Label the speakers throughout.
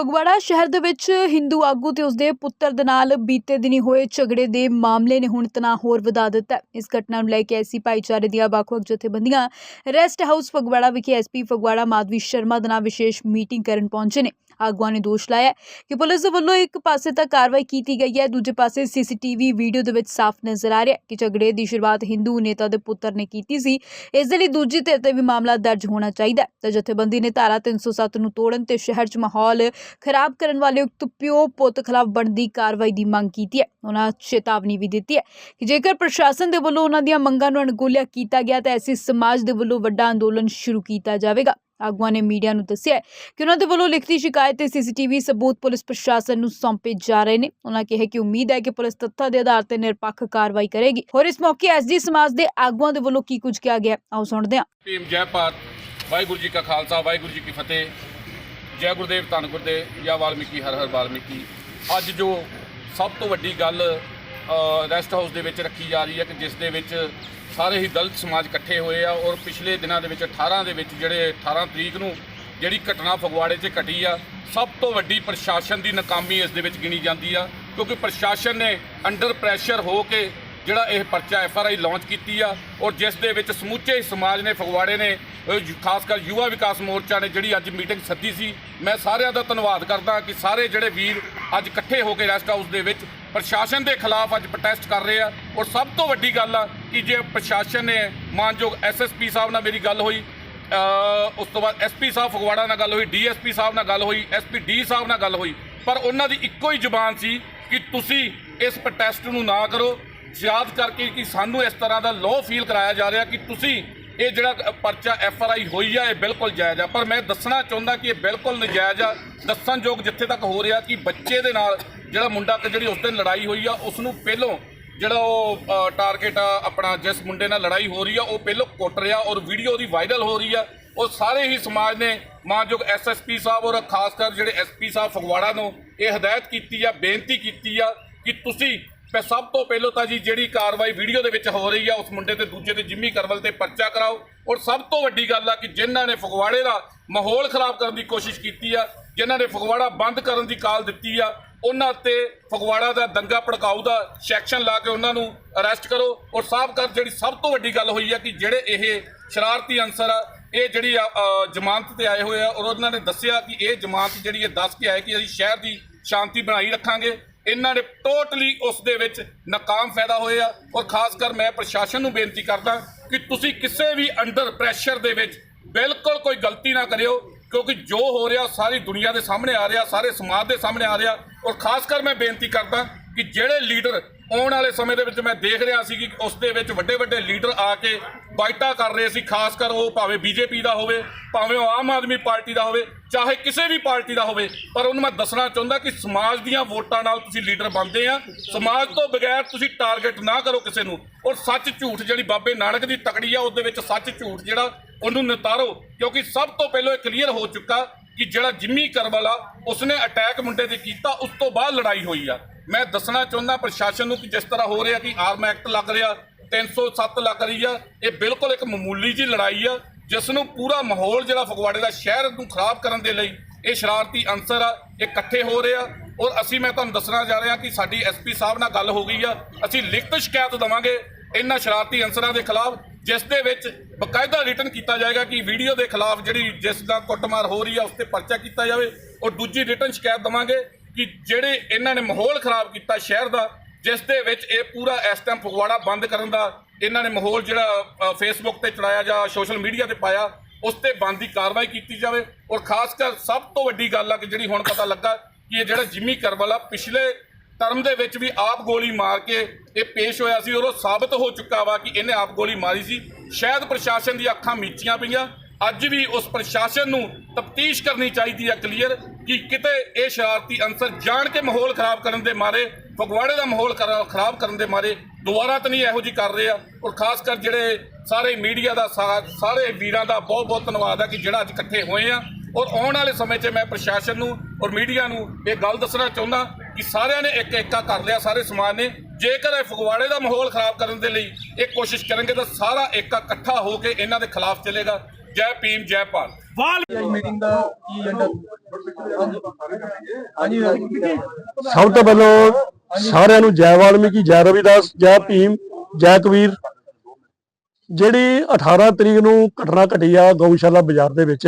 Speaker 1: ਫਗਵਾੜਾ ਸ਼ਹਿਰ ਦੇ ਵਿੱਚ ਹਿੰਦੂ ਆਗੂ ਤੇ ਉਸਦੇ ਪੁੱਤਰ ਦੇ ਨਾਲ ਬੀਤੇ ਦਿਨੀ ਹੋਏ ਝਗੜੇ ਦੇ ਮਾਮਲੇ ਨੇ ਹੁਣ ਤਣਾਅ ਹੋਰ ਵਧਾ ਦਿੱਤਾ ਹੈ। ਇਸ ਘਟਨਾ ਨੂੰ ਲੈ ਕੇ ਐਸੀ ਭਾਈਚਾਰੇ ਦੀਆਂ ਵੱਖ-ਵੱਖ ਜਥੇਬੰਦੀਆਂ। ਰੈਸਟ ਹਾਊਸ ਫਗਵਾੜਾ ਵਿਖੇ ਐਸਪੀ ਫਗਵਾੜਾ ਮਾਧਵੀ ਸ਼ਰਮਾ ਦੇ ਨਾਲ ਵਿਸ਼ੇਸ਼ ਮੀਟਿੰਗ ਕਰਨ ਪਹੁੰਚੇ ਨੇ। ਆਗੂਆਂ ਨੇ ਦੋਸ਼ ਲਾਇਆ ਹੈ ਕਿ ਪੁਲਿਸ ਦੇ ਵੱਲੋਂ ਇੱਕ ਪਾਸੇ ਤਾਂ ਕਾਰਵਾਈ ਕੀਤੀ ਗਈ ਹੈ, ਦੂਜੇ ਪਾਸੇ ਸੀਸੀਟੀਵੀ ਵੀਡੀਓ ਦੇ ਵਿੱਚ ਸਾਫ਼ ਨਜ਼ਰ ਆ ਰਿਹਾ ਹੈ ਕਿ ਝਗੜੇ ਦੀ ਸ਼ੁਰੂਆਤ ਹਿੰਦੂ ਨੇਤਾ ਦੇ ਪੁੱਤਰ ਨੇ ਕੀਤੀ ਸੀ। ਇਸ ਦੇ ਲਈ ਦੂਜੀ ਧਿਰ ਤੇ ਵੀ ਮਾਮਲਾ ਦਰਜ ਹੋਣਾ ਚਾਹੀਦਾ ਹੈ। ਤਾਂ ਜਥੇਬੰਦੀ ਨੇ ਧਾਰਾ 307 ਨੂੰ ਤੋੜਨ ਤੇ ਸ਼ਹਿਰ 'ਚ ਮਾਹੌਲ ਖਰਾਬ ਕਰਨ ਵਾਲੇ ਉਕਤ ਪਿਓ ਪੁੱਤ ਖਿਲਾਫ ਬਣਦੀ ਕਾਰਵਾਈ ਦੀ ਮੰਗ ਕੀਤੀ ਹੈ। ਉਹਨਾਂ ਚੇਤਾਵਨੀ ਵੀ ਦਿੱਤੀ ਹੈ ਕਿ ਜੇਕਰ ਪ੍ਰਸ਼ਾਸਨ ਦੇ ਵੱਲੋਂ ਉਹਨਾਂ ਦੀਆਂ ਮੰਗਾਂ ਨੂੰ ਅਣਗੌਲਿਆ ਕੀਤਾ ਗਿਆ ਤਾਂ ਐਸੀ ਸਮਾਜ ਦੇ ਵੱਲੋਂ ਵੱਡਾ ਅੰਦੋਲਨ ਸ਼ੁਰੂ ਕੀਤਾ ਜਾਵੇਗਾ। ਆਗੂਆਂ ਨੇ ਮੀਡੀਆ ਨੂੰ ਦੱਸਿਆ ਕਿ ਉਹਨਾਂ ਦੇ ਵੱਲੋਂ ਲਿਖਤੀ ਸ਼ਿਕਾਇਤ ਤੇ ਸੀਸੀਟੀਵੀ ਸਬੂਤ ਪੁਲਿਸ ਪ੍ਰਸ਼ਾਸਨ ਨੂੰ ਸੌਂਪੇ ਜਾ ਰਹੇ ਨੇ। ਉਹਨਾਂ ਕਿਹਾ ਕਿ ਉਮੀਦ ਹੈ ਕਿ ਪੁਲਿਸ ਤੱਥਾਂ ਦੇ ਆਧਾਰ ਤੇ ਨਿਰਪੱਖ ਕਾਰਵਾਈ ਕਰੇਗੀ। ਹੋਰ ਇਸ ਮੌਕੇ ਐਸਜੀ ਸਮਾਜ ਦੇ ਆਗੂਆਂ ਦੇ ਵੱਲੋਂ ਕੀ ਕੁਝ ਕਿਹਾ ਗਿਆ, ਆਓ ਸੁਣਦੇ ਹਾਂ।
Speaker 2: ਭੀਮ ਜੈ ਭਾਰਤ, ਵਾਹਿਗੁਰੂ ਜੀ ਕਾ ਖਾਲਸਾ, ਵਾਹਿਗੁਰੂ ਜੀ ਕੀ ਫਤਿਹ। ਜੈ ਗੁਰਦੇਵ ਧੰਨ ਗੁਰਦੇਵ ਜਾਂ ਵਾਲਮੀਕੀ, ਹਰ ਹਰ ਵਾਲਮੀਕੀ। ਅੱਜ ਜੋ ਸਭ ਤੋਂ ਵੱਡੀ ਗੱਲ ਰੈਸਟ ਹਾਊਸ ਦੇ ਵਿੱਚ ਰੱਖੀ ਜਾ ਰਹੀ ਹੈ ਕਿ ਜਿਸ ਦੇ ਵਿੱਚ ਸਾਰੇ ਹੀ ਦਲਿਤ ਸਮਾਜ ਇਕੱਠੇ ਹੋਏ ਆ ਔਰ ਪਿਛਲੇ ਦਿਨਾਂ ਦੇ ਵਿੱਚ 18 ਦੇ ਵਿੱਚ ਜਿਹੜੇ 18 ਤਰੀਕ ਨੂੰ ਜਿਹੜੀ ਘਟਨਾ ਫਗਵਾੜੇ 'ਚ ਘਟੀ ਆ, ਸਭ ਤੋਂ ਵੱਡੀ ਪ੍ਰਸ਼ਾਸਨ ਦੀ ਨਾਕਾਮੀ ਇਸ ਦੇ ਵਿੱਚ ਗਿਣੀ ਜਾਂਦੀ ਆ, ਕਿਉਂਕਿ ਪ੍ਰਸ਼ਾਸਨ ਨੇ ਅੰਡਰ ਪ੍ਰੈਸ਼ਰ ਹੋ ਕੇ ਜਿਹੜਾ ਇਹ ਪਰਚਾ ਐਫ ਆਰ ਆਈ ਲਾਂਚ ਕੀਤੀ ਆ ਔਰ ਜਿਸ ਦੇ ਵਿੱਚ ਸਮੁੱਚੇ ਸਮਾਜ ਨੇ, ਫਗਵਾੜੇ ਨੇ ਖਾਸ ਕਰ ਯੁਵਾ ਵਿਕਾਸ ਮੋਰਚਾ ਨੇ ਜਿਹੜੀ ਅੱਜ ਮੀਟਿੰਗ ਸੱਦੀ ਸੀ, ਮੈਂ ਸਾਰਿਆਂ ਦਾ ਧੰਨਵਾਦ ਕਰਦਾ ਕਿ ਸਾਰੇ ਜਿਹੜੇ ਵੀਰ ਅੱਜ ਇਕੱਠੇ ਹੋ ਕੇ ਰੈਸਟ ਹਾਊਸ ਦੇ ਵਿੱਚ ਪ੍ਰਸ਼ਾਸਨ ਦੇ ਖਿਲਾਫ ਅੱਜ ਪ੍ਰੋਟੈਸਟ ਕਰ ਰਹੇ ਆ। ਔਰ ਸਭ ਤੋਂ ਵੱਡੀ ਗੱਲ ਆ ਕਿ ਜੇ ਪ੍ਰਸ਼ਾਸਨ ਨੇ ਮਾਨਯੋਗ ਐਸਐਸਪੀ ਸਾਹਿਬ ਨਾਲ ਮੇਰੀ ਗੱਲ ਹੋਈ ਉਸ ਤੋਂ ਬਾਅਦ ਐਸਪੀ ਸਾਹਿਬ ਫਗਵਾੜਾ ਨਾਲ ਗੱਲ ਹੋਈ ਡੀਐਸਪੀ ਸਾਹਿਬ ਨਾਲ ਗੱਲ ਹੋਈ ਐਸਪੀ ਡੀ ਸਾਹਿਬ ਨਾਲ ਗੱਲ ਹੋਈ, ਪਰ ਉਹਨਾਂ ਦੀ ਇੱਕੋ ਹੀ ਜ਼ੁਬਾਨ ਸੀ ਕਿ ਤੁਸੀਂ ਇਸ ਪ੍ਰੋਟੈਸਟ ਨੂੰ ਨਾ ਕਰੋ। ਯਾਦ ਕਰਕੇ ਕਿ ਸਾਨੂੰ ਇਸ ਤਰ੍ਹਾਂ ਦਾ ਲੋ ਫੀਲ ਕਰਾਇਆ ਜਾ ਰਿਹਾ ਕਿ ਤੁਸੀਂ ਇਹ ਜਿਹੜਾ ਪਰਚਾ ਐਫ ਆਰ ਆਈ ਹੋਈ ਆ, ਇਹ ਬਿਲਕੁਲ ਜਾਇਜ਼ ਆ। ਪਰ ਮੈਂ ਦੱਸਣਾ ਚਾਹੁੰਦਾ ਕਿ ਇਹ ਬਿਲਕੁਲ ਨਜਾਇਜ਼ ਆ। ਦੱਸਣਯੋਗ ਜਿੱਥੇ ਤੱਕ ਹੋ ਰਿਹਾ ਕਿ ਬੱਚੇ ਦੇ ਨਾਲ ਜਿਹੜਾ ਮੁੰਡਾ ਕਿ ਜਿਹੜੀ ਉਸ ਦਿਨ ਲੜਾਈ ਹੋਈ ਆ ਉਸ ਨੂੰ ਪਹਿਲੋਂ ਜਿਹੜਾ ਉਹ ਟਾਰਗੇਟ ਆ, ਆਪਣਾ ਜਿਸ ਮੁੰਡੇ ਨਾਲ ਲੜਾਈ ਹੋ ਰਹੀ ਆ, ਉਹ ਪਹਿਲੋਂ ਕੁੱਟ ਰਿਹਾ ਔਰ ਵੀਡੀਓ ਉਹਦੀ ਵਾਇਰਲ ਹੋ ਰਹੀ ਆ। ਉਹ ਸਾਰੇ ਹੀ ਸਮਾਜ ਨੇ ਮਾਨਯੋਗ ਐਸਐਸਪੀ ਸਾਹਿਬ ਔਰ ਖਾਸ ਕਰ ਜਿਹੜੇ ਐਸਪੀ ਸਾਹਿਬ ਫਗਵਾੜਾ ਨੂੰ ਇਹ ਹਦਾਇਤ ਕੀਤੀ ਆ, ਬੇਨਤੀ ਕੀਤੀ ਆ ਕਿ ਤੁਸੀਂ ਮੈਂ ਸਭ ਤੋਂ ਪਹਿਲਾਂ ਤਾਂ ਜੀ ਜਿਹੜੀ ਕਾਰਵਾਈ ਵੀਡੀਓ ਦੇ ਵਿੱਚ ਹੋ ਰਹੀ ਆ, ਉਸ ਮੁੰਡੇ ਤੇ ਦੂਜੇ ਤੇ ਜਿੰਮੀ ਕਰਵਲ ਤੇ ਪਰਚਾ ਕਰਾਓ। ਔਰ ਸਭ ਤੋਂ ਵੱਡੀ ਗੱਲ ਆ ਕਿ ਜਿਨ੍ਹਾਂ ਨੇ ਫਗਵਾੜੇ ਦਾ ਮਾਹੌਲ ਖਰਾਬ ਕਰਨ ਦੀ ਕੋਸ਼ਿਸ਼ ਕੀਤੀ ਆ, ਜਿਨ੍ਹਾਂ ਨੇ ਫਗਵਾੜਾ ਬੰਦ ਕਰਨ ਦੀ ਕਾਲ ਦਿੱਤੀ ਆ, ਉਹਨਾਂ ਤੇ ਫਗਵਾੜਾ ਦਾ ਦੰਗਾ ਭੜਕਾਊ ਦਾ ਸੈਕਸ਼ਨ ਲਾ ਕੇ ਉਹਨਾਂ ਨੂੰ ਅਰੈਸਟ ਕਰੋ। ਔਰ ਸਾਫ਼ ਕਰ ਜਿਹੜੀ ਸਭ ਤੋਂ ਵੱਡੀ ਗੱਲ ਹੋਈ ਆ ਕਿ ਜਿਹੜੇ ਇਹ ਸ਼ਰਾਰਤੀ ਅਨਸਰ ਆ, ਇਹ ਜਿਹੜੀ ਜ਼ਮਾਨਤ ਤੇ ਆਏ ਹੋਏ ਆ, ਔਰ ਉਹਨਾਂ ਨੇ ਦੱਸਿਆ ਕਿ ਇਹ ਜ਼ਮਾਨਤ ਜਿਹੜੀ ਇਹ ਦੱਸ ਕੇ ਆਏ ਕਿ ਅਸੀਂ ਸ਼ਹਿਰ ਦੀ ਸ਼ਾਂਤੀ ਬਣਾਈ ਰੱਖਾਂਗੇ। ਇਹਨਾਂ ਨੇ ਟੋਟਲੀ ਉਸ ਦੇ ਵਿੱਚ ਨਾਕਾਮ ਫਾਇਦਾ ਹੋਏ ਆ ਔਰ ਖਾਸ ਕਰ ਮੈਂ ਪ੍ਰਸ਼ਾਸਨ ਨੂੰ ਬੇਨਤੀ ਕਰਦਾ ਕਿ ਤੁਸੀਂ ਕਿਸੇ ਵੀ ਅੰਡਰ ਪ੍ਰੈਸ਼ਰ ਦੇ ਵਿੱਚ ਬਿਲਕੁਲ ਕੋਈ ਗਲਤੀ ਨਾ ਕਰਿਓ, ਕਿਉਂਕਿ ਜੋ ਹੋ ਰਿਹਾ ਸਾਰੀ ਦੁਨੀਆ ਦੇ ਸਾਹਮਣੇ ਆ ਰਿਹਾ, ਸਾਰੇ ਸਮਾਜ ਦੇ ਸਾਹਮਣੇ ਆ ਰਿਹਾ ਔਰ ਖਾਸ ਕਰ ਮੈਂ ਬੇਨਤੀ ਕਰਦਾ ਕਿ ਜਿਹੜੇ ਲੀਡਰ ਆਉਣ ਵਾਲੇ ਸਮੇਂ ਦੇ ਵਿੱਚ ਮੈਂ ਦੇਖ ਰਿਹਾ ਸੀ ਕਿ ਉਸ ਦੇ ਵਿੱਚ ਵੱਡੇ ਵੱਡੇ ਲੀਡਰ ਆ ਕੇ ਬਾਈਟਾਂ ਕਰ ਰਹੇ ਸੀ, ਖਾਸ ਕਰ ਉਹ ਭਾਵੇਂ ਬੀਜੇਪੀ ਦਾ ਹੋਵੇ, ਭਾਵੇਂ ਉਹ ਆਮ ਆਦਮੀ ਪਾਰਟੀ ਦਾ ਹੋਵੇ, ਚਾਹੇ ਕਿਸੇ ਵੀ ਪਾਰਟੀ ਦਾ ਹੋਵੇ, ਪਰ ਉਹਨੂੰ ਮੈਂ ਦੱਸਣਾ ਚਾਹੁੰਦਾ ਕਿ ਸਮਾਜ ਦੀਆਂ ਵੋਟਾਂ ਨਾਲ ਤੁਸੀਂ ਲੀਡਰ ਬਣਦੇ ਆ। ਸਮਾਜ ਤੋਂ ਬਗੈਰ ਤੁਸੀਂ ਟਾਰਗੇਟ ਨਾ ਕਰੋ ਕਿਸੇ ਨੂੰ। ਔਰ ਸੱਚ ਝੂਠ ਜਿਹੜੀ ਬਾਬੇ ਨਾਨਕ ਦੀ ਤਕੜੀ ਆ ਉਸ ਦੇ ਵਿੱਚ ਸੱਚ ਝੂਠ ਜਿਹੜਾ ਉਹਨੂੰ ਨਿਤਾਰੋ, ਕਿਉਂਕਿ ਸਭ ਤੋਂ ਪਹਿਲਾਂ ਇਹ ਕਲੀਅਰ ਹੋ ਚੁੱਕਾ ਕਿ ਜਿਹੜਾ ਜਿੰਮੀ ਕਰਵਲ ਆ ਉਸਨੇ ਅਟੈਕ ਮੁੰਡੇ ਤੇ ਕੀਤਾ, ਉਸ ਤੋਂ ਬਾਅਦ ਲੜਾਈ ਹੋਈ ਆ। ਮੈਂ ਦੱਸਣਾ ਚਾਹੁੰਦਾ ਪ੍ਰਸ਼ਾਸਨ ਨੂੰ ਕਿ ਜਿਸ ਤਰ੍ਹਾਂ ਹੋ ਰਿਹਾ ਕਿ ਆਰਮ ਐਕਟ ਲੱਗ ਰਿਹਾ 307 ਲੱਗ ਰਹੀ ਆ, ਇਹ ਬਿਲਕੁਲ ਇੱਕ ਮਾਮੂਲੀ ਜੀ ਲੜਾਈ ਆ, ਜਿਸ ਨੂੰ ਪੂਰਾ ਮਾਹੌਲ ਜਿਹੜਾ ਫਗਵਾੜੇ ਦਾ ਸ਼ਹਿਰ ਨੂੰ ਖਰਾਬ ਕਰਨ ਦੇ ਲਈ ਇਹ ਸ਼ਰਾਰਤੀ ਅਨਸਰ ਆ, ਇਹ ਇਕੱਠੇ ਹੋ ਰਹੇ ਆ ਔਰ ਅਸੀਂ, ਮੈਂ ਤੁਹਾਨੂੰ ਦੱਸਣਾ ਜਾ ਰਿਹਾ ਕਿ ਸਾਡੀ ਐਸਪੀ ਸਾਹਿਬ ਨਾਲ ਗੱਲ ਹੋ ਗਈ ਆ, ਅਸੀਂ ਲਿਖਤ ਸ਼ਿਕਾਇਤ ਦਵਾਂਗੇ ਇਹਨਾਂ ਸ਼ਰਾਰਤੀ ਅਨਸਰਾਂ ਦੇ ਖਿਲਾਫ, ਜਿਸ ਦੇ ਵਿੱਚ ਬਕਾਇਦਾ ਰਿਟਨ ਕੀਤਾ ਜਾਏਗਾ ਕਿ ਵੀਡੀਓ ਦੇ ਖਿਲਾਫ ਜਿਹੜੀ ਜਿਸ ਦਾ ਕੁੱਟਮਾਰ ਹੋ ਰਹੀ ਆ, ਉਸ ਤੇ ਪਰਚਾ ਕੀਤਾ ਜਾਵੇ ਔਰ ਦੂਜੀ ਰਿਟਨ ਸ਼ਿਕਾਇਤ ਦਵਾਂਗੇ ਕਿ ਜਿਹੜੇ ਇਹਨਾਂ ਨੇ ਮਾਹੌਲ ਖਰਾਬ ਕੀਤਾ ਸ਼ਹਿਰ ਦਾ, ਜਿਸ ਦੇ ਵਿੱਚ ਇਹ ਪੂਰਾ ਇਸ ਟਾਈਮ ਫਗਵਾੜਾ ਬੰਦ ਕਰਨ ਦਾ ਇਹਨਾਂ ਨੇ ਮਾਹੌਲ ਜਿਹੜਾ ਫੇਸਬੁੱਕ ਤੇ ਚੜਾਇਆ ਜਾਂ ਸੋਸ਼ਲ ਮੀਡੀਆ ਤੇ ਪਾਇਆ, ਉਸ ਤੇ ਬੰਦ ਦੀ ਕਾਰਵਾਈ ਕੀਤੀ ਜਾਵੇ। ਔਰ ਖਾਸ ਕਰ ਸਭ ਤੋਂ ਵੱਡੀ ਗੱਲ ਆ ਕਿ ਜਿਹੜੀ ਹੁਣ ਪਤਾ ਲੱਗਾ ਕਿ ਇਹ ਜਿਹੜਾ ਜਿੰਮੀ ਕਰਵਲ ਆ ਪਿਛਲੇ ਟਰਮ ਦੇ ਵਿੱਚ ਵੀ ਆਪ ਗੋਲੀ ਮਾਰ ਕੇ ਇਹ ਪੇਸ਼ ਹੋਇਆ ਸੀ ਔਰ ਉਹ ਸਾਬਤ ਹੋ ਚੁੱਕਾ ਵਾ ਕਿ ਇਹਨੇ ਆਪ ਗੋਲੀ ਮਾਰੀ ਸੀ। ਸ਼ਾਇਦ ਪ੍ਰਸ਼ਾਸਨ ਦੀ ਅੱਖਾਂ ਮੀਚੀਆਂ ਪਈਆਂ ਅੱਜ ਵੀ ਉਸ ਪ੍ਰਸ਼ਾਸਨ ਨੂੰ ਤਫਤੀਸ਼ ਕਰਨੀ ਚਾਹੀਦੀ ਹੈ ਕਲੀਅਰ ਕਿ ਕਿਤੇ ਇਹ ਸ਼ਰਾਰਤੀ ਅਨਸਰ ਜਾਣ ਕੇ ਮਾਹੌਲ ਖਰਾਬ ਕਰਨ ਦੇ ਮਾਰੇ, ਫਗਵਾੜੇ ਦਾ ਮਾਹੌਲ ਖਰਾ- ਖਰਾਬ ਕਰਨ ਦੇ ਮਾਰੇ, ਦੁਬਾਰਾ ਤਾਂ ਨਹੀਂ ਇਹੋ ਜੀ ਕਰ ਰਹੇ ਆ। ਔਰ ਖਾਸ ਕਰ ਜਿਹੜੇ ਸਾਰੇ ਮੀਡੀਆ ਦਾ ਸਾਥ ਸਾਰੇ ਵੀਰਾਂ ਦਾ ਬਹੁਤ ਬਹੁਤ ਧੰਨਵਾਦ ਹੈ ਕਿ ਜਿਹੜਾ ਅੱਜ ਇਕੱਠੇ ਹੋਏ ਆ। ਔਰ ਆਉਣ ਵਾਲੇ ਸਮੇਂ 'ਚ ਮੈਂ ਪ੍ਰਸ਼ਾਸਨ ਨੂੰ ਔਰ ਮੀਡੀਆ ਨੂੰ ਇਹ ਗੱਲ ਦੱਸਣਾ ਚਾਹੁੰਦਾ ਕਿ ਸਾਰਿਆਂ ਨੇ ਇੱਕ ਇੱਕਾ ਕਰ ਲਿਆ, ਸਾਰੇ ਸਮਾਜ ਨੇ। ਜੇਕਰ ਇਹ ਫਗਵਾੜੇ ਦਾ ਮਾਹੌਲ ਖਰਾਬ ਕਰਨ ਦੇ ਲਈ ਇਹ ਕੋਸ਼ਿਸ਼ ਕਰਨਗੇ ਤਾਂ ਸਾਰਾ ਏਕਾ ਇਕੱਠਾ ਹੋ ਕੇ ਇਹਨਾਂ ਦੇ ਖਿਲਾਫ ਚੱਲੇਗਾ। ਜੈ ਭੀਮ ਜੈ ਭਾਰਤ।
Speaker 3: ਵਾਲ
Speaker 4: ਮੀਟਿੰਗ ਦਾ ਕੀ ਏਜੰਡਾ ਹਾਂਜੀ
Speaker 5: ਸਭ ਤੋਂ ਪਹਿਲਾਂ ਸਾਰਿਆਂ ਨੂੰ ਜੈ ਵਾਲਮੀਕੀ ਜੈ ਰਵਿਦਾਸ ਜੈ ਭੀਮ ਜੈ ਕਬੀਰ। ਜਿਹੜੀ 18 ਤਰੀਕ ਨੂੰ ਘਟਨਾ ਘਟੀ ਆ ਗਊਸ਼ਾਲਾ ਬਾਜ਼ਾਰ ਦੇ ਵਿੱਚ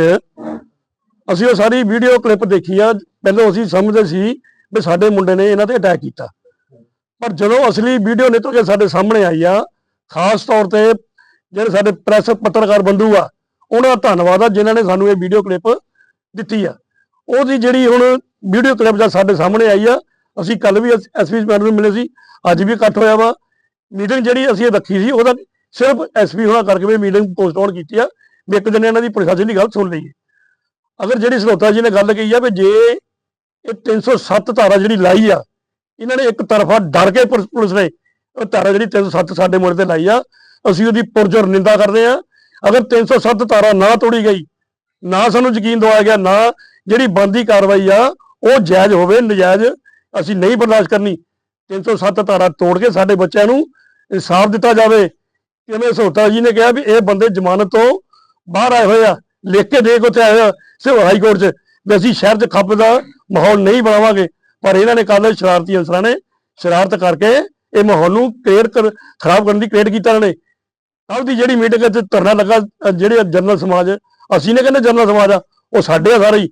Speaker 5: ਅਸੀਂ ਉਹ ਸਾਰੀ ਵੀਡੀਓ ਕਲਿੱਪ ਦੇਖੀ ਆ। ਪਹਿਲਾਂ ਅਸੀਂ ਸਮਝਦੇ ਸੀ ਵੀ ਸਾਡੇ ਮੁੰਡੇ ਨੇ ਇਹਨਾਂ ਤੇ ਅਟੈਕ ਕੀਤਾ। ਪਰ ਜਦੋਂ ਅਸਲੀ ਵੀਡੀਓ ਨਿਕਲ ਕੇ ਸਾਡੇ ਸਾਹਮਣੇ ਆਈ ਆ ਖਾਸ ਤੌਰ ਤੇ ਜਿਹੜੇ ਸਾਡੇ ਪ੍ਰੈਸ ਪੱਤਰਕਾਰ ਬੰਧੂ ਆ ਉਹਨਾਂ ਦਾ ਧੰਨਵਾਦ ਆ ਜਿਨ੍ਹਾਂ ਨੇ ਸਾਨੂੰ ਇਹ ਵੀਡੀਓ ਕਲਿੱਪ ਦਿੱਤੀ ਆ। ਉਹਦੀ ਜਿਹੜੀ ਹੁਣ ਵੀਡੀਓ ਕਲਿੱਪ ਜਦ ਸਾਡੇ ਸਾਹਮਣੇ ਆਈ ਆ, ਅਸੀਂ ਕੱਲ ਵੀ ਐਸਪੀ ਮੈਡਮ ਨੂੰ ਮਿਲੇ ਸੀ, ਅੱਜ ਵੀ ਇਕੱਠ ਹੋਇਆ ਵਾ। ਮੀਟਿੰਗ ਜਿਹੜੀ ਅਸੀਂ ਇਹ ਰੱਖੀ ਸੀ, ਉਹਦਾ ਸਿਰਫ ਐਸਪੀ ਹੋਣਾ ਕਰਕੇ ਵੀ ਮੀਟਿੰਗ ਪੋਸਟਪੋਨ ਕੀਤੀ ਆ। ਵੀ ਇੱਕ ਦਿਨ ਇਹਨਾਂ ਦੀ ਪ੍ਰਸ਼ਾਸਨ ਦੀ ਗੱਲ ਸੁਣ ਲਈਏ। ਅਗਰ ਜਿਹੜੀ ਸਲੋਤਾ ਜੀ ਨੇ ਗੱਲ ਕਹੀ ਆ ਵੀ ਜੇ ਇਹ 307 ਧਾਰਾ ਜਿਹੜੀ ਲਾਈ ਆ, ਇਹਨਾਂ ਨੇ ਇੱਕ ਤਰਫਾ ਡਰ ਕੇ ਪੁਲਿਸ ਪੁਲਿਸ ਨੇ, ਉਹ ਧਾਰਾ ਜਿਹੜੀ 307 ਸਾਡੇ ਮੁੰਡੇ ਤੇ ਲਾਈ ਆ, ਅਸੀਂ ਉਹਦੀ ਪੁਰਜੋਰ ਨਿੰਦਾ ਕਰਦੇ ਆ। ਅਗਰ 307 ਧਾਰਾ ਨਾ ਤੋੜੀ ਗਈ, ਨਾ ਸਾਨੂੰ ਯਕੀਨ ਦਵਾਇਆ ਗਿਆ, ਨਾ ਜਿਹੜੀ ਬੰਦੀ ਕਾਰਵਾਈ ਆ, ਉਹ ਜਾਇਜ਼ ਹੋਵੇ, ਨਜਾਇਜ਼ ਅਸੀਂ ਨਹੀਂ ਬਰਦਾਸ਼ਤ ਕਰਨੀ। 307 ਧਾਰਾ ਤੋੜ ਕੇ ਸਾਡੇ ਬੱਚਿਆਂ ਨੂੰ ਇਨਸਾਫ ਦਿੱਤਾ ਜਾਵੇ। ਕਿਵੇਂ ਸੋਤਾ ਜੀ ਨੇ ਕਿਹਾ ਵੀ ਇਹ ਬੰਦੇ ਜ਼ਮਾਨਤ ਤੋਂ ਬਾਹਰ ਆਏ ਹੋਏ ਆ, ਲਿਖ ਕੇ ਦੇ ਕੇ ਉੱਥੇ ਆਏ ਹੋਏ ਆ, ਸਿਵਲ ਹਾਈ ਕੋਰਟ 'ਚ, ਵੀ ਅਸੀਂ ਸ਼ਹਿਰ 'ਚ ਖੱਪ ਦਾ ਮਾਹੌਲ ਨਹੀਂ ਬਣਾਵਾਂਗੇ। ਪਰ ਇਹਨਾਂ ਨੇ ਕੱਲ ਸ਼ਰਾਰਤੀ ਅਨਸਰਾਂ ਨੇ ਸ਼ਰਾਰਤ ਕਰਕੇ ਇਹ ਮਾਹੌਲ ਨੂੰ ਕ੍ਰੀਏਟ ਕਰ, ਖਰਾਬ ਕਰਨ ਦੀ ਕ੍ਰੀਏਟ ਕੀਤਾ ਇਹਨਾਂ ਨੇ। ਕੱਲ੍ਹ ਦੀ ਜਿਹੜੀ ਮੀਟਿੰਗ 'ਚ ਧਰਨਾ ਲੱਗਾ ਜਿਹੜੇ ਜਨਰਲ ਸਮਾਜ, ਅਸੀਂ ਨੇ ਕਹਿੰਦੇ ਜਨਰਲ ਸਮਾਜ ਆ, ਉਹ ਸਾਡੇ ਆ ਸਾਰੇ ਹੀ।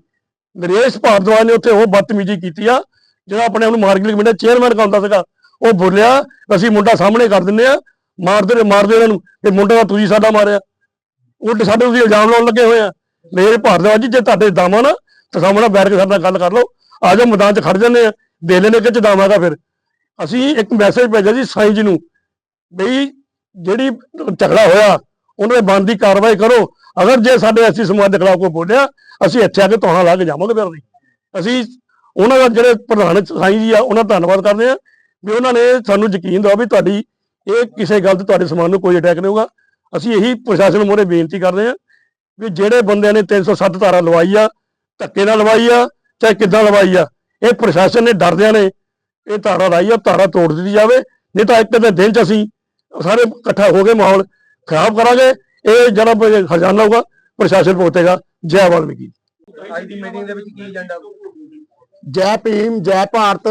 Speaker 5: ਨਰੇਸ਼ ਭਾਰਦਵਾਜ ਨੇ ਉੱਥੇ ਉਹ ਬਦਤਮੀਜ਼ੀ ਕੀਤੀ ਆ, ਜਿਹੜਾ ਆਪਣੇ ਆਪ ਨੂੰ ਮਾਰਕੀਟ ਕਮੇਟੀ ਚੇਅਰਮੈਨ ਕਹਿੰਦਾ ਸੀਗਾ? ਉਹ ਬੋਲਿਆ, ਅਸੀਂ ਮੁੰਡਾ ਸਾਹਮਣੇ ਕਰ ਦਿੰਨੇ ਆ, ਮਾਰਦੇ ਨੇ, ਮਾਰਦੇ ਇਹਨਾਂ ਨੂੰ ਤੇ ਮੁੰਡਾ ਤਾਂ ਤੁਸੀਂ ਸਾਡਾ ਮਾਰਿਆ। ਉਲਟ ਸਾਡੇ ਤੁਸੀਂ ਇਲਜ਼ਾਮ ਲਾਉਣ ਲੱਗੇ ਹੋਏ ਆ। ਨਰੇਸ਼ ਭਾਰਦਵਾਜ ਜੀ, ਜੇ ਤੁਹਾਡੇ ਦਾਮਾ ਨਾ, ਤਾਂ ਸਾਹਮਣੇ ਬੈਠ ਕੇ ਸਾਡੇ ਨਾਲ ਗੱਲ ਕਰ ਲਓ। ਆ ਜਾਓ, ਮੈਦਾਨ 'ਚ ਖੜ ਜਾਂਦੇ ਆ। ਦੇ ਲੈਣੇ ਕਿ ਚ ਦਾਮਾਗਾ ਫਿਰ। ਅਸੀਂ ਇੱਕ ਮੈਸੇਜ ਭੇਜਿਆ ਸੀ ਸਾਈਂ ਜੀ ਨੂੰ, ਬਈ ਜਿਹੜੀ ਝਗੜਾ ਹੋਇਆ, ਉਹਨਾਂ ਦੇ ਬੰਦ ਦੀ ਕਾਰਵਾਈ ਕਰੋ। ਅਗਰ ਜੇ ਸਾਡੇ ਐਸੀ ਸਮਾਜ ਦੇ ਖਿਲਾਫ ਕੋਈ ਬੋਲਿਆ, ਅਸੀਂ ਇੱਥੇ ਆ ਕੇ ਤੋਹਾਂ ਲਾ ਕੇ ਜਾਵਾਂਗੇ ਫਿਰ ਅਸੀਂ ਅਸੀਂ ਉਹਨਾਂ ਦਾ ਜਿਹੜੇ ਪ੍ਰਧਾਨ ਸਾਈ ਜੀ ਆ, ਉਹਨਾਂ ਦਾ ਧੰਨਵਾਦ ਕਰਦੇ ਆ ਵੀ ਉਹਨਾਂ ਨੇ ਸਾਨੂੰ ਯਕੀਨ ਦਿਵਾ ਵੀ ਤੁਹਾਡੀ ਇਹ ਕਿਸੇ ਗੱਲ ਤੇ ਤੁਹਾਡੇ ਸਮਾਨ ਨੂੰ ਕੋਈ ਅਟੈਕ ਨਹੀਂ ਹੋਊਗਾ। ਅਸੀਂ ਇਹੀ ਪ੍ਰਸ਼ਾਸਨ ਮੋਰੇ ਬੇਨਤੀ ਕਰਦੇ ਆ ਵੀ ਜਿਹੜੇ ਬੰਦਿਆਂ ਨੇ 307 ਧਾਰਾ ਲਵਾਈ ਆ, ਧੱਕੇ ਨਾਲ ਲਵਾਈ ਆ, ਚਾਹੇ ਕਿੱਦਾਂ ਲਵਾਈ ਆ, ਇਹ ਪ੍ਰਸ਼ਾਸਨ ਨੇ ਡਰਦਿਆਂ ਨੇ ਇਹ ਧਾਰਾ ਲਾਈ ਆ, ਧਾਰਾ ਤੋੜ ਦਿੱਤੀ ਜਾਵੇ, ਨਹੀਂ ਤਾਂ ਇੱਕ ਦੇ ਦਿਨ ਚ ਅਸੀਂ ਸਾਰੇ ਇਕੱਠਾ ਹੋ ਕੇ ਮਾਹੌਲ ਖਰਾਬ ਕਰਾਂਗੇ। ਇਹ ਜਿਹੜਾ ਖਜ਼ਾਨਾ ਹੋਊਗਾ ਪ੍ਰਸ਼ਾਸਨ ਭੁਗਤੇਗਾ। ਜੈ ਵਾਲਮੀਕੀ।
Speaker 4: ਅੱਜ ਦੀ ਮੀਟਿੰਗ ਦੇ ਵਿੱਚ ਕੀ ਏਜੰਡਾ
Speaker 6: ਜੈ ਭੀਮ ਜੈ ਭਾਰਤ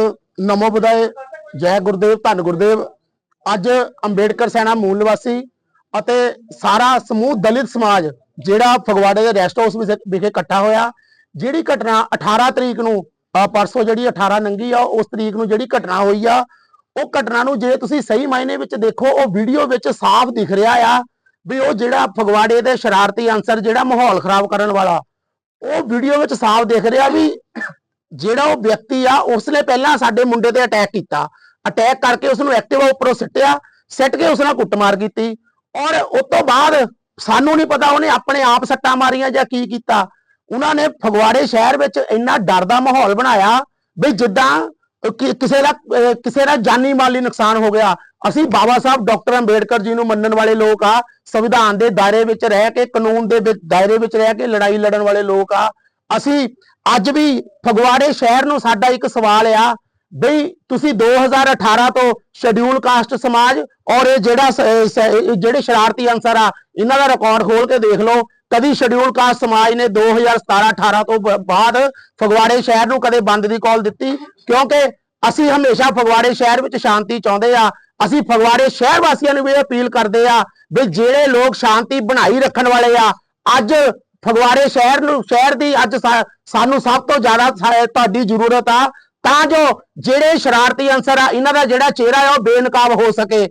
Speaker 6: ਨਮੋ ਬੁਦਾਏ ਜੈ ਗੁਰਦੇਵ ਧੰਨ ਗੁਰਦੇਵ। ਅੱਜ ਅੰਬੇਡਕਰ ਸੈਨਾ ਮੂਲ ਨਿਵਾਸੀ ਅਤੇ ਸਾਰਾ ਸਮੂਹ ਦਲਿਤ ਸਮਾਜ ਜਿਹੜਾ ਫਗਵਾੜੇ ਦੇ ਰੈਸਟ ਹਾਊਸ ਵਿਖੇ ਇਕੱਠਾ ਹੋਇਆ ਜਿਹੜੀ ਘਟਨਾ 18 ਤਰੀਕ ਨੂੰ ਪਰਸੋਂ ਜਿਹੜੀ 18 ਨੰਗੀ ਆ ਉਸ ਤਰੀਕ ਨੂੰ ਜਿਹੜੀ ਘਟਨਾ ਹੋਈ ਆ ਉਹ ਘਟਨਾ ਨੂੰ ਜੇ ਤੁਸੀਂ ਸਹੀ ਮਾਇਨੇ ਵਿੱਚ ਦੇਖੋ, ਉਹ ਵੀਡੀਓ ਵਿੱਚ ਸਾਫ਼ ਦਿਖ ਰਿਹਾ ਆ ਵੀ ਉਹ ਜਿਹੜਾ ਫਗਵਾੜੇ ਦੇ ਸ਼ਰਾਰਤੀ ਅਨਸਰ ਜਿਹੜਾ ਮਾਹੌਲ ਖਰਾਬ ਕਰਨ ਵਾਲਾ, ਉਹ ਵੀਡੀਓ ਵਿੱਚ ਸਾਫ਼ ਦਿਖ ਰਿਹਾ ਵੀ ਜਿਹੜਾ ਉਹ ਵਿਅਕਤੀ ਆ, ਉਸਨੇ ਪਹਿਲਾਂ ਸਾਡੇ ਮੁੰਡੇ ਤੇ ਅਟੈਕ ਕੀਤਾ। ਅਟੈਕ ਕਰਕੇ ਉਸ ਨੂੰ ਐਕਟਿਵਾ ਉੱਪਰੋਂ ਸਿੱਟਿਆ, ਸਿੱਟ ਕੇ ਉਸ ਨਾਲ ਕੁੱਟਮਾਰ ਕੀਤੀ। ਔਰ ਉਸ ਤੋਂ ਬਾਅਦ ਸਾਨੂੰ ਨਹੀਂ ਪਤਾ ਉਹਨੇ ਆਪਣੇ ਆਪ ਸੱਟਾਂ ਮਾਰੀਆਂ ਜਾਂ ਕੀ ਕੀਤਾ। ਉਹਨਾਂ ਨੇ ਫਗਵਾੜੇ ਸ਼ਹਿਰ ਵਿੱਚ ਇੰਨਾ ਡਰ ਦਾ ਮਾਹੌਲ ਬਣਾਇਆ ਵੀ ਜਿੱਦਾਂ ਕਿਸੇ ਦਾ ਕਿਸੇ ਦਾ ਜਾਨੀ ਮਾਲੀ ਨੁਕਸਾਨ ਹੋ ਗਿਆ। ਅਸੀਂ ਬਾਬਾ ਸਾਹਿਬ ਡਾਕਟਰ ਅੰਬੇਡਕਰ ਜੀ ਨੂੰ ਮੰਨਣ ਵਾਲੇ ਲੋਕ ਆ। ਸੰਵਿਧਾਨ ਦੇ ਦਾਇਰੇ ਵਿੱਚ ਰਹਿ ਕੇ, ਕਾਨੂੰਨ ਦੇ ਦਾਇਰੇ ਵਿੱਚ ਰਹਿ ਕੇ ਲੜਾਈ ਲੜਨ ਵਾਲੇ ਲੋਕ ਆ। ਅਸੀਂ ਅੱਜ ਵੀ ਫਗਵਾੜੇ ਸ਼ਹਿਰ ਨੂੰ ਸਾਡਾ ਇੱਕ ਸਵਾਲ ਆ ਬਈ ਤੁਸੀਂ 2018 ਤੋਂ ਸ਼ਡਿਊਲ ਕਾਸਟ ਸਮਾਜ ਔਰ ਇਹ ਜਿਹੜਾ ਜਿਹੜੇ ਸ਼ਰਾਰਤੀ ਅਨਸਰ ਆ, ਇਹਨਾਂ ਦਾ ਰਿਕਾਰਡ ਖੋਲ ਕੇ ਦੇਖ ਲਓ। ਕਦੀ ਸ਼ਡਿਊਲ ਕਾਸਟ ਸਮਾਜ ਨੇ 2017-18 ਤੋਂ ਬਾਅਦ ਫਗਵਾੜੇ ਸ਼ਹਿਰ ਨੂੰ ਕਦੇ ਬੰਦ ਦੀ ਕਾਲ ਦਿੱਤੀ, ਕਿਉਂਕਿ ਅਸੀਂ ਹਮੇਸ਼ਾ ਫਗਵਾੜੇ ਸ਼ਹਿਰ ਵਿੱਚ ਸ਼ਾਂਤੀ ਚਾਹੁੰਦੇ ਆ, ਅਸੀਂ ਫਗਵਾੜੇ ਸ਼ਹਿਰ ਵਾਸੀਆਂ ਨੂੰ ਵੀ ਇਹ ਅਪੀਲ ਕਰਦੇ ਆ ਵੀ ਜਿਹੜੇ ਲੋਕ ਸ਼ਾਂਤੀ ਬਣਾਈ ਰੱਖਣ ਵਾਲੇ ਆ, ਅੱਜ ਫਗਵਾੜੇ ਸ਼ਹਿਰ ਨੂੰ, ਸ਼ਹਿਰ ਦੀ ਅੱਜ ਸਾ- ਸਾਨੂੰ ਸਭ ਤੋਂ ਜ਼ਿਆਦਾ ਤੁਹਾਡੀ ਜ਼ਰੂਰਤ ਆ, ਤਾਂ ਜੋ ਜਿਹੜੇ ਸ਼ਰਾਰਤੀ ਅਨਸਰ ਆ, ਇਹਨਾਂ ਦਾ ਜਿਹੜਾ ਚਿਹਰਾ ਆ ਉਹ ਬੇਨਕਾਬ ਹੋ ਸਕੇ।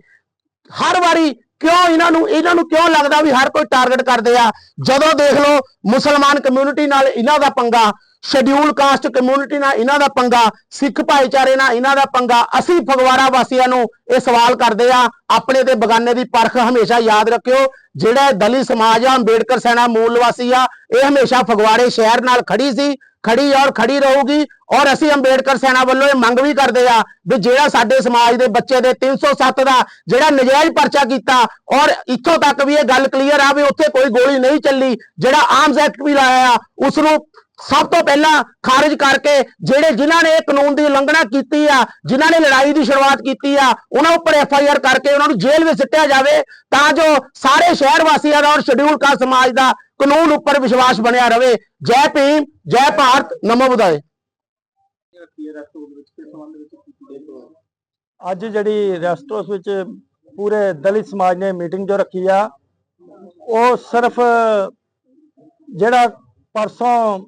Speaker 6: ਹਰ ਵਾਰੀ ਕਿਉਂ ਇਹਨਾਂ ਨੂੰ ਇਹਨਾਂ ਨੂੰ ਕਿਉਂ ਲੱਗਦਾ ਵੀ ਹਰ ਕੋਈ ਟਾਰਗੇਟ ਕਰਦੇ ਆ? ਜਦੋਂ ਦੇਖ ਲਓ ਮੁਸਲਮਾਨ ਕਮਿਊਨਿਟੀ ਨਾਲ ਇਹਨਾਂ ਦਾ ਪੰਗਾ ਸ਼ਡਿਊਲ ਕਾਸਟ ਕਮਿਊਨਿਟੀ ਨਾਲ ਇਹਨਾਂ ਦਾ ਪੰਗਾ, ਸਿੱਖ ਭਾਈਚਾਰੇ ਨਾਲ ਇਹਨਾਂ ਦਾ ਪੰਗਾ, ਅਸੀਂ ਫਗਵਾੜਾ ਵਾਸੀਆਂ ਨੂੰ ਇਹ ਸਵਾਲ ਕਰਦੇ ਆ ਆਪਣੇ ਤੇ ਬਗਾਨੇ ਦੀ ਪਰਖ ਹਮੇਸ਼ਾ ਯਾਦ ਰੱਖਿਓ, ਜਿਹੜਾ ਇਹ ਸਮਾਜ ਆ, ਅੰਬੇਡਕਰ ਸੈਨਾ ਮੂਲ ਵਾਸੀ ਆ, ਇਹ ਹਮੇਸ਼ਾ ਫਗਵਾੜੇ ਸ਼ਹਿਰ ਨਾਲ ਖੜੀ ਸੀ, ਖੜੀ ਔਰ ਖੜੀ ਰਹੂਗੀ, ਔਰ ਅਸੀਂ ਅੰਬੇਡਕਰ ਸੈਨਾ ਵੱਲੋਂ ਇਹ ਮੰਗ ਵੀ ਕਰਦੇ ਆ ਵੀ ਜਿਹੜਾ ਸਾਡੇ ਸਮਾਜ ਦੇ ਬੱਚੇ ਦੇ 307 ਦਾ ਜਿਹੜਾ ਨਜਾਇਜ਼ ਪਰਚਾ ਕੀਤਾ, ਔਰ ਇੱਥੋਂ ਤੱਕ ਵੀ ਇਹ ਗੱਲ ਕਲੀਅਰ ਆ ਵੀ ਉੱਥੇ ਕੋਈ ਗੋਲੀ ਨਹੀਂ ਚੱਲੀ, ਜਿਹੜਾ ਆਰਮਸ ਐਕਟ ਵੀ ਲਾਇਆ ਆ ਉਸ ਨੂੰ ਸਭ ਤੋਂ ਪਹਿਲਾਂ ਖਾਰਜ ਕਰਕੇ ਜਿਹੜੇ ਜਿਨ੍ਹਾਂ ਨੇ ਇਹ ਕਾਨੂੰਨ ਦੀ ਉਲੰਘਣਾ ਕੀਤੀ ਆ, ਜਿਨ੍ਹਾਂ ਨੇ ਲੜਾਈ ਦੀ ਸ਼ੁਰੂਆਤ ਕੀਤੀ ਆ, ਉਹਨਾਂ ਉੱਪਰ ਐਫ ਆਈ ਆਰ ਕਰਕੇ ਉਹਨਾਂ ਨੂੰ ਜੇਲ੍ਹ ਵਿੱਚ ਸਿੱਟਿਆ ਜਾਵੇ ਤਾਂ ਜੋ ਸਾਰੇ ਸ਼ਹਿਰ ਵਾਸੀਆਂ ਦਾ ਔਰ ਸ਼ਡਿਊਲ ਕਾਸਟ ਸਮਾਜ ਦਾ ਕਾਨੂੰਨ ਉੱਪਰ ਵਿਸ਼ਵਾਸ ਬਣਿਆ ਰਵੇ ਜੈ ਭੀਮ, ਜੈ ਭਾਰਤ, ਨਮੋ ਬੁਦਾਏ
Speaker 7: ਅੱਜ ਜਿਹੜੀ ਰੈਸਟ ਹਾਊਸ ਵਿੱਚ ਪੂਰੇ ਦਲਿਤ ਸਮਾਜ ਨੇ ਮੀਟਿੰਗ ਜੋ ਰੱਖੀ ਆ, ਉਹ ਸਿਰਫ ਜਿਹੜਾ ਪਰਸੋਂ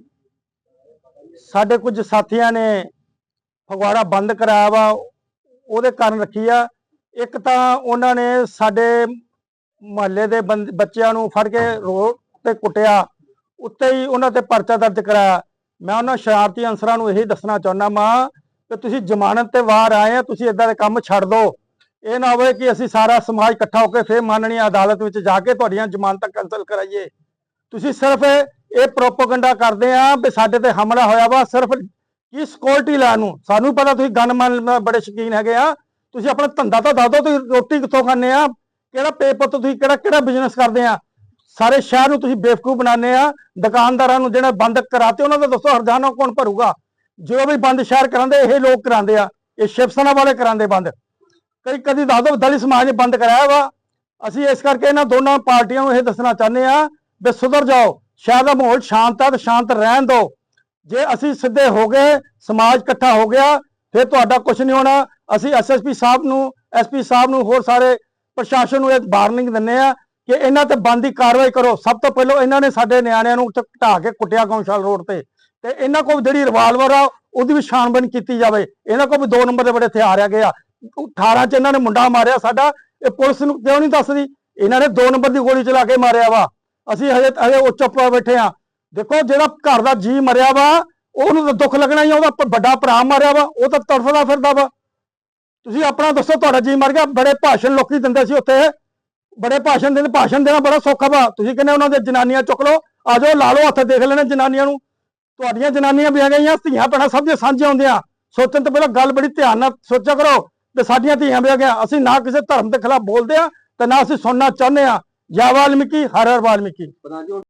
Speaker 7: ਸਾਡੇ ਕੁਝ ਸਾਥੀਆਂ ਨੇ ਫਗਵਾੜਾ ਬੰਦ ਕਰਾਇਆ ਵਾ, ਉਹਦੇ ਕਾਰਨ ਰੱਖੀ ਆ। ਇੱਕ ਤਾਂ ਉਹਨਾਂ ਨੇ ਸਾਡੇ ਮੁਹੱਲੇ ਦੇ ਬੱਚਿਆਂ ਨੂੰ ਫੜ ਕੇ ਰੋਡ ਤੇ ਕੁੱਟਿਆ, ਉੱਤੇ ਹੀ ਉਹਨਾਂ ਤੇ ਪਰਚਾ ਦਰਜ ਕਰਾਇਆ। ਮੈਂ ਉਹਨਾਂ ਸ਼ਰਾਰਤੀ ਅਨਸਰਾਂ ਨੂੰ ਇਹੀ ਦੱਸਣਾ ਚਾਹੁੰਦਾ ਮਾਂ ਕਿ ਤੁਸੀਂ ਜ਼ਮਾਨਤ ਤੇ ਬਾਹਰ ਆਏ ਆ, ਤੁਸੀਂ ਇਦਾਂ ਦੇ ਕੰਮ ਛੱਡ ਦਿਓ ਇਹ ਨਾ ਹੋਵੇ ਕਿ ਅਸੀਂ ਸਾਰਾ ਸਮਾਜ ਇਕੱਠਾ ਹੋ ਕੇ ਫੇਰ ਮਾਨਣੀ ਅਦਾਲਤ ਵਿੱਚ ਜਾ ਕੇ ਤੁਹਾਡੀਆਂ ਜ਼ਮਾਨਤਾਂ ਕੈਂਸਲ ਕਰਾਈਏ। ਤੁਸੀਂ ਸਿਰਫ ਇਹ ਪ੍ਰੋਪਗੈਂਡਾ ਕਰਦੇ ਆ ਵੀ ਸਾਡੇ ਤੇ ਹਮਲਾ ਹੋਇਆ ਵਾ, ਸਿਰਫ ਕੀ ਸਿਕਿਉਰਿਟੀ ਲੈਣ ਨੂੰ? ਸਾਨੂੰ ਪਤਾ ਤੁਸੀਂ ਗਨ ਗਨਮੈਨ ਬੜੇ ਸ਼ੌਕੀਨ ਹੈਗੇ ਆ। ਤੁਸੀਂ ਆਪਣਾ ਧੰਦਾ ਤਾਂ ਦੱਸ ਦਿਓ, ਤੁਸੀਂ ਰੋਟੀ ਕਿੱਥੋਂ ਖਾਂਦੇ ਆ? ਕਿਹੜਾ ਪੇਪਰ ਤੋਂ ਤੁਸੀਂ ਕਿਹੜਾ ਕਿਹੜਾ ਬਿਜ਼ਨਸ ਕਰਦੇ ਆ? ਸਾਰੇ ਸ਼ਹਿਰ ਨੂੰ ਤੁਸੀਂ ਬੇਵਕੂਫ ਬਣਾਉਂਦੇ ਆ। ਦੁਕਾਨਦਾਰਾਂ ਨੂੰ ਜਿਹੜਾ ਬੰਦ ਕਰਾਤੇ, ਉਹਨਾਂ ਦਾ ਦੱਸੋ ਹਰਜਾਨਾ ਕੌਣ ਭਰੂਗਾ? ਜੋ ਵੀ ਬੰਦ ਸ਼ਹਿਰ ਕਰਾਉਂਦੇ, ਇਹ ਲੋਕ ਕਰਾਉਂਦੇ ਆ। ਇਹ ਸ਼ਿਵ ਸੈਨਾ ਵਾਲੇ ਕਰਾਉਂਦੇ ਬੰਦ। ਕਈ ਕਦੀ ਦੱਸ ਦੋ ਦਲਿਤ ਸਮਾਜ ਨੇ ਬੰਦ ਕਰਾਇਆ ਵਾ। ਅਸੀਂ ਇਸ ਕਰਕੇ ਇਹਨਾਂ ਦੋਨਾਂ ਪਾਰਟੀਆਂ ਨੂੰ ਇਹ ਦੱਸਣਾ ਚਾਹੁੰਦੇ ਆ ਵੀ ਸੁਧਰ ਜਾਓ। ਸ਼ਹਿਰ ਦਾ ਮਾਹੌਲ ਸ਼ਾਂਤ ਆ ਤੇ ਸ਼ਾਂਤ ਰਹਿਣ ਦਿਓ। ਜੇ ਅਸੀਂ ਸਿੱਧੇ ਹੋ ਗਏ, ਸਮਾਜ ਇਕੱਠਾ ਹੋ ਗਿਆ, ਫਿਰ ਤੁਹਾਡਾ ਕੁਝ ਨਹੀਂ ਹੋਣਾ। ਅਸੀਂ ਐਸਐਸਪੀ ਸਾਹਿਬ ਨੂੰ ਐਸਪੀ ਸਾਹਿਬ ਨੂੰ ਹੋਰ ਸਾਰੇ ਪ੍ਰਸ਼ਾਸਨ ਨੂੰ ਇਹ ਵਾਰਨਿੰਗ ਦਿੰਨੇ ਆ ਕਿ ਇਹਨਾਂ ਤੇ ਬੰਦ ਕਾਰਵਾਈ ਕਰੋ। ਸਭ ਤੋਂ ਪਹਿਲਾਂ ਇਹਨਾਂ ਨੇ ਸਾਡੇ ਨਿਆਣਿਆਂ ਨੂੰ ਉੱਥੇ ਘਟਾ ਕੇ ਕੁੱਟਿਆ ਗੌਂਸ਼ਾਲ ਰੋਡ ਤੇ। ਤੇ ਇਹਨਾਂ ਕੋਲ ਜਿਹੜੀ ਰਿਵਾਲਵਰ ਆ, ਉਹਦੀ ਵੀ ਛਾਣਬੀਣ ਕੀਤੀ ਜਾਵੇ। ਇਹਨਾਂ ਕੋਲ ਵੀ ਦੋ ਨੰਬਰ ਦੇ ਬੜੇ ਹਥਿਆਰ ਹੈਗੇ ਆ। 18 ਚ ਇਹਨਾਂ ਨੇ ਮੁੰਡਾ ਮਾਰਿਆ ਸਾਡਾ। ਇਹ ਪੁਲਿਸ ਨੂੰ ਕਿਉਂ ਨਹੀਂ ਦੱਸਦੀ? ਇਹਨਾਂ ਨੇ ਦੋ ਨੰਬਰ ਦੀ ਗੋਲੀ ਚਲਾ ਕੇ ਮਾਰਿਆ ਵਾ। ਅਸੀਂ ਹਜੇ ਹਜੇ ਉਹ ਚੁੱਪ ਬੈਠੇ ਆ ਦੇਖੋ ਜਿਹੜਾ ਘਰ ਦਾ ਜੀ ਮਰਿਆ ਵਾ ਉਹਨੂੰ ਤਾਂ ਦੁੱਖ ਲੱਗਣਾ ਹੀ ਆ, ਉਹਦਾ ਵੱਡਾ ਭਰਾ ਮਰਿਆ ਵਾ ਉਹ ਤਾਂ ਤੜਫਦਾ ਫਿਰਦਾ ਵਾ। ਤੁਸੀਂ ਆਪਣਾ ਦੱਸੋ ਤੁਹਾਡਾ ਜੀ ਮਰ ਗਿਆ। ਬੜੇ ਭਾਸ਼ਣ ਲੋਕੀ ਦਿੰਦੇ ਸੀ ਉੱਥੇ। ਬੜੇ ਭਾਸ਼ਣ ਦਿੰਦੇ ਭਾਸ਼ਣ ਦੇਣਾ ਬੜਾ ਸੌਖਾ ਵਾ। ਤੁਸੀਂ ਕਹਿੰਦੇ ਉਹਨਾਂ ਦੇ ਜਨਾਨੀਆਂ ਚੁੱਕ ਲਓ। ਆ ਜਾਓ ਲਾ ਲਓ ਹੱਥ ਦੇਖ ਲੈਣੇ ਜਨਾਨੀਆਂ ਨੂੰ। ਤੁਹਾਡੀਆਂ ਜਨਾਨੀਆਂ ਵੀ ਆ ਗਈਆਂ ਧੀਆਂ ਭੈਣਾਂ ਸਭ ਦੀਆਂ ਸਾਂਝੀਆਂ ਹੁੰਦੀਆਂ। ਸੋਚਣ ਤੋਂ ਪਹਿਲਾਂ ਗੱਲ ਬੜੀ ਧਿਆਨ ਨਾਲ ਸੋਚਿਆ ਕਰੋ। ਤੇ ਸਾਡੀਆਂ ਧੀਆਂ ਵੀ ਆ ਗਈਆਂ ਅਸੀਂ ਨਾ ਕਿਸੇ ਧਰਮ ਦੇ ਖਿਲਾਫ ਬੋਲਦੇ ਆ ਤੇ ਨਾ ਅਸੀਂ ਸੁਣਨਾ ਚਾਹੁੰਦੇ ਆ ਜੈ ਵਾਲਮੀਕੀ ਹਰ ਹਰ ਵਾਲਮੀਕੀ।